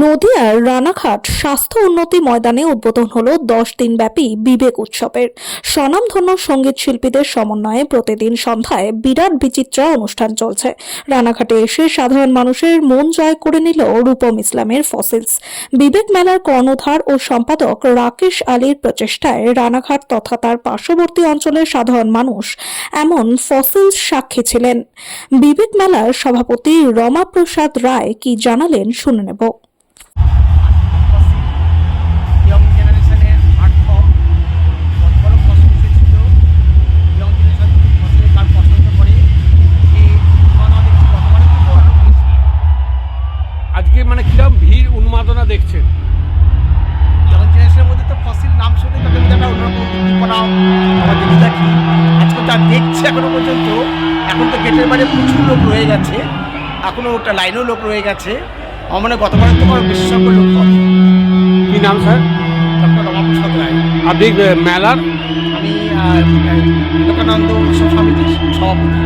নদিয়ার রানাঘাট স্বাস্থ্য উন্নতি ময়দানে উদ্বোধন হলো দশ দিনব্যাপী বিবেক উৎসবের। স্বনামধন্য সংগীত শিল্পীদের সমন্বয়ে প্রতিদিন সন্ধ্যায় বিরাট বিচিত্রা অনুষ্ঠান চলছে। রানাঘাটে এসে সাধারণ মানুষের মন জয় করে নিল রূপম ইসলামের ফসিলস। বিবেক মেলার কর্ণধার ও সম্পাদক রাকেশ আলীর প্রচেষ্টায় রানাঘাট তথা তার পার্শ্ববর্তী অঞ্চলের সাধারণ মানুষ এমন ফসিলস সাক্ষী ছিলেন। বিবেক মেলার সভাপতি রমাপ্রসাদ রায় কি জানালেন শুনে নেব। আজকে মানে কিরম ভিড় উন্মাদনা দেখছেন? মধ্যে তো ফসিল নাম শুনে তাদের মধ্যে একটা অন্যরকম উদ্দীপনা আমরা দেখে থাকি আজকে যা দেখছি এখনও পর্যন্ত এখন তো গেটের বাইরে প্রচুর লোক রয়ে গেছে। এখনও ওটা লাইনেও লোক রয়ে গেছে। আমার মনে লোক হবে নাম স্যার? ডক্টর রমাপ্রসাদ রায়। আপনি মেলার? আমি উৎসব সমিতির সভাপতি।